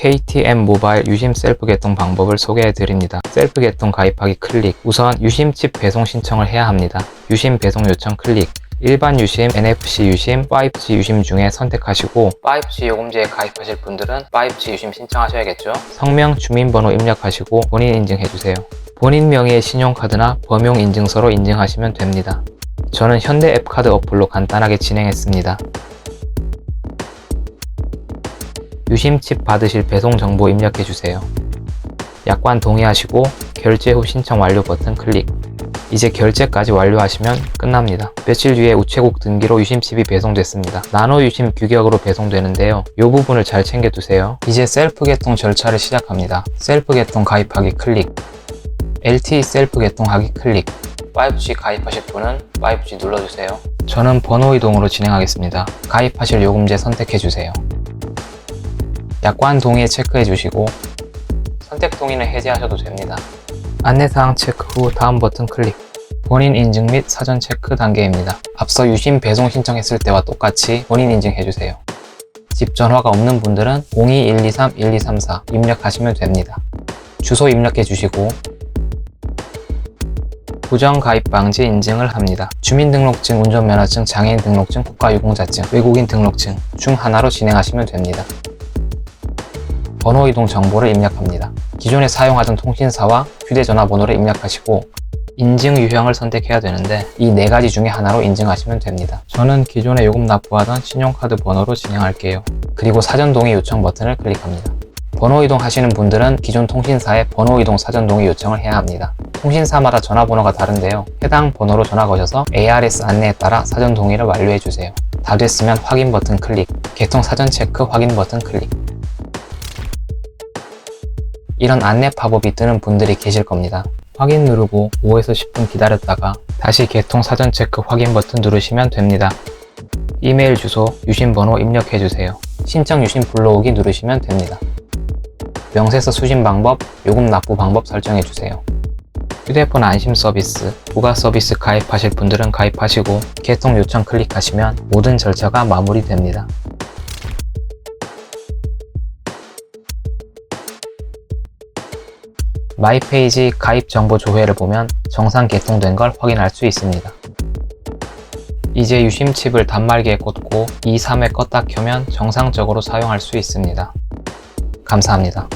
KTM 모바일 유심 셀프 개통 방법을 소개해 드립니다. 셀프 개통 가입하기 클릭. 우선 유심 칩 배송 신청을 해야 합니다. 유심 배송 요청 클릭. 일반 유심, NFC 유심, 5G 유심 중에 선택하시고 5G 요금제에 가입하실 분들은 5G 유심 신청하셔야겠죠. 성명, 주민번호 입력하시고 본인 인증해 주세요. 본인 명의의 신용카드나 범용 인증서로 인증하시면 됩니다. 저는 현대 앱카드 어플로 간단하게 진행했습니다. 유심칩 받으실 배송 정보 입력해 주세요. 약관 동의하시고 결제 후 신청 완료 버튼 클릭. 이제 결제까지 완료하시면 끝납니다. 며칠 뒤에 우체국 등기로 유심칩이 배송됐습니다. 나노 유심 규격으로 배송되는데요. 이 부분을 잘 챙겨두세요. 이제 셀프 개통 절차를 시작합니다. 셀프 개통 가입하기 클릭. LTE 셀프 개통하기 클릭. 5G 가입하실 분은 5G 눌러주세요. 저는 번호 이동으로 진행하겠습니다. 가입하실 요금제 선택해주세요. 약관 동의 체크해 주시고 선택 동의는 해제하셔도 됩니다. 안내사항 체크 후 다음 버튼 클릭. 본인 인증 및 사전 체크 단계입니다. 앞서 유심 배송 신청했을 때와 똑같이 본인 인증 해 주세요. 집 전화가 없는 분들은 02-123-1234 입력하시면 됩니다. 주소 입력해 주시고 부정 가입 방지 인증을 합니다. 주민등록증, 운전면허증, 장애인 등록증, 국가유공자증, 외국인 등록증 중 하나로 진행하시면 됩니다. 번호 이동 정보를 입력합니다. 기존에 사용하던 통신사와 휴대전화 번호를 입력하시고 인증 유형을 선택해야 되는데 이 네 가지 중에 하나로 인증하시면 됩니다. 저는 기존에 요금 납부하던 신용카드 번호로 진행할게요. 그리고 사전 동의 요청 버튼을 클릭합니다. 번호 이동 하시는 분들은 기존 통신사에 번호 이동 사전 동의 요청을 해야 합니다. 통신사마다 전화번호가 다른데요. 해당 번호로 전화 거셔서 ARS 안내에 따라 사전 동의를 완료해 주세요. 다 됐으면 확인 버튼 클릭, 개통 사전 체크 확인 버튼 클릭. 이런 안내 팝업이 뜨는 분들이 계실 겁니다. 확인 누르고 5에서 10분 기다렸다가 다시 개통 사전 체크 확인 버튼 누르시면 됩니다. 이메일 주소, 유심 번호 입력해 주세요. 신청 유심 불러오기 누르시면 됩니다. 명세서 수신 방법, 요금 납부 방법 설정해 주세요. 휴대폰 안심 서비스, 부가 서비스 가입하실 분들은 가입하시고 개통 요청 클릭하시면 모든 절차가 마무리됩니다. 마이페이지 가입 정보 조회를 보면 정상 개통된 걸 확인할 수 있습니다. 이제 유심칩을 단말기에 꽂고 2, 3회 껐다 켜면 정상적으로 사용할 수 있습니다. 감사합니다.